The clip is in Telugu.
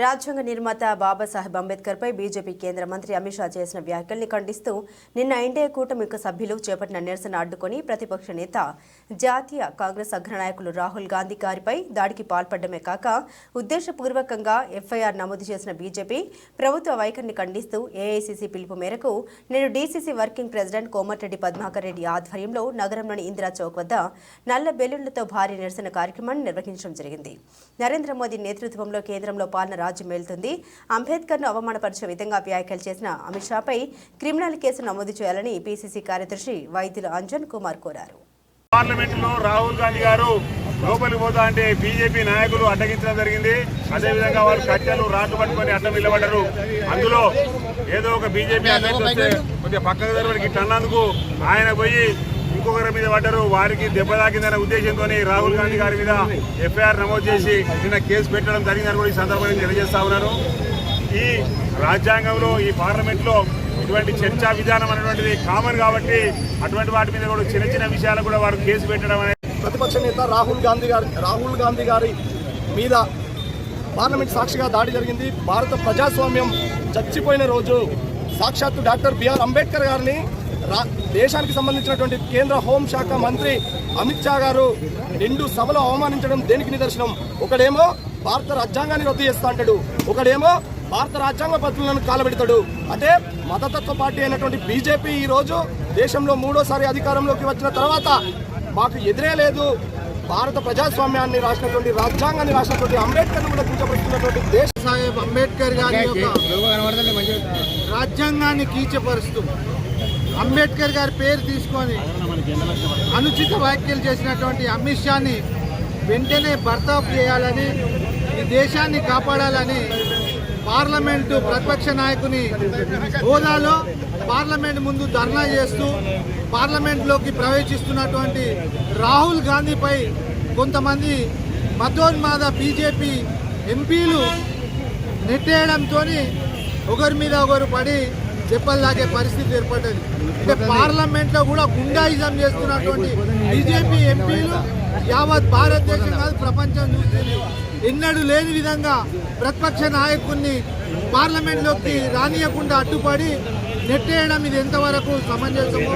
రాజ్యాంగ నిర్మాత బాబాసాహెబ్ అంబేద్కర్పై బీజేపీ కేంద్ర మంత్రి అమిత్ షా చేసిన వ్యాఖ్యల్ని ఖండిస్తూ నిన్న ఎన్డీఏ కూటమి యొక్క సభ్యులు చేపట్టిన నిరసన అడ్డుకొని ప్రతిపక్ష నేత జాతీయ కాంగ్రెస్ అగ్రనాయకులు రాహుల్ గాంధీ గారిపై దాడికి పాల్పడమే కాక ఉద్దేశపూర్వకంగా ఎఫ్ఐఆర్ నమోదు చేసిన బీజేపీ ప్రభుత్వ వైఖరిని ఖండిస్తూ ఏఐసీసీ పిలుపు మేరకు నేడు DCC working president Komatireddy Padmakar Reddy ఆధ్వర్యంలో నగరంలోని ఇందిరా చౌక్ వద్ద నల్ల బెలూన్లతో భారీ నిరసన కార్యక్రమాన్ని నిర్వహించడం జరిగింది. నరేంద్ర మోదీ నేతృత్వంలో కేంద్రంలో పాలన రాజ్యమేలుతుంది అంబేద్కర్ను అవమానపరిచే విధంగా వ్యాఖ్యలు చేసిన అమిత్ షాపై క్రిమినల్ కేసు నమోదు చేయాలని పీసీసీ కార్యదర్శి వైద్యుల అంజన్ కుమార్ కోరారు. పార్లమెంట్లో రాహుల్ గాంధీ గారు లోపలికి పోతా అంటే బీజేపీ నాయకులు అడ్డగించడం జరిగింది. అదేవిధంగా వాళ్ళు కట్టెలు రాళ్ళు పట్టుకొని అడ్డం నిలబడ్డారు. అందులో ఏదో ఒక బీజేపీ అభ్యర్థి వస్తే కొద్దిగా పక్కకు జరగడానికి ఇట్లా అన్నందుకు ఆయన పోయి ఇంకొకరి మీద పడ్డారు. వారికి దెబ్బ తాకిందనే ఉద్దేశంతో రాహుల్ గాంధీ గారి మీద ఎఫ్ఐఆర్ నమోదు చేసి నిన్న కేసు పెట్టడం జరిగిందని కూడా ఈ సందర్భంగా తెలియజేస్తా ఉన్నాను ఈ రాజ్యాంగంలో ఈ పార్లమెంట్లో ఇటువంటి చర్చా విధానం అనేటువంటిది కామన్ కాబట్టి అటువంటి వాటి మీద కూడా చిన్న చిన్న విషయాలు కూడా వారు కేసు పెట్టడం అనేది ప్రతిపక్ష నేత రాహుల్ గాంధీ గారి రాహుల్ గాంధీ గారి మీద పార్లమెంట్ సాక్షిగా దాడి జరిగింది. భారత ప్రజాస్వామ్యం చచ్చిపోయిన రోజు సాక్షాత్తు డాక్టర్ బిఆర్ అంబేద్కర్ గారిని దేశానికి సంబంధించినటువంటి కేంద్ర హోంశాఖ మంత్రి అమిత్ షా గారు రెండు సభలో అవమానించడం దేనికి నిదర్శనం? ఒకడేమో భారత రాజ్యాంగాన్ని రద్దు చేస్తా అంటాడు. ఒకడేమో భారత రాజ్యాంగ పద్ధతులను కాలబెడతాడు. అంటే మతతత్వ పార్టీ అయినటువంటి బీజేపీ ఈ రోజు దేశంలో మూడోసారి అధికారంలోకి వచ్చిన తర్వాత మాకు ఎదురే లేదు. భారత ప్రజాస్వామ్యాన్ని రాసినటువంటి రాజ్యాంగాన్ని రాసినటువంటి అంబేద్కర్ కూడా కించపరుస్తున్నటువంటి దేశ సాహెబ్ అంబేద్కర్ గారి యొక్క రాజ్యాంగాన్ని కీచపరుస్తూ అంబేద్కర్ గారి పేరు తీసుకొని అనుచిత వ్యాఖ్యలు చేసినటువంటి అమిత్ షాని వెంటనే బర్తాప్ చేయాలని ఈ దేశాన్ని కాపాడాలని పార్లమెంటు ప్రతిపక్ష నాయకుని హోదాలో పార్లమెంట్ ముందు ధర్నా చేస్తూ పార్లమెంట్లోకి ప్రవేశిస్తున్నటువంటి రాహుల్ గాంధీపై కొంతమంది మతోన్మాద బీజేపీ ఎంపీలు నెట్టేయడంతో ఒకరి మీద ఒకరు పడి తాకే పరిస్థితి ఏర్పడ్డది. అంటే పార్లమెంట్లో కూడా గుండాయిజం చేస్తున్నటువంటి బీజేపీ ఎంపీలు యావత్ భారతదేశం కాదు ప్రపంచం చూస్తుంది ఎన్నడూ లేని విధంగా ప్రతిపక్ష నాయకుడిని పార్లమెంట్లోకి రానియకుండా అడ్డుపడి నెట్టేయడం ఇది ఎంతవరకు సమంజసమో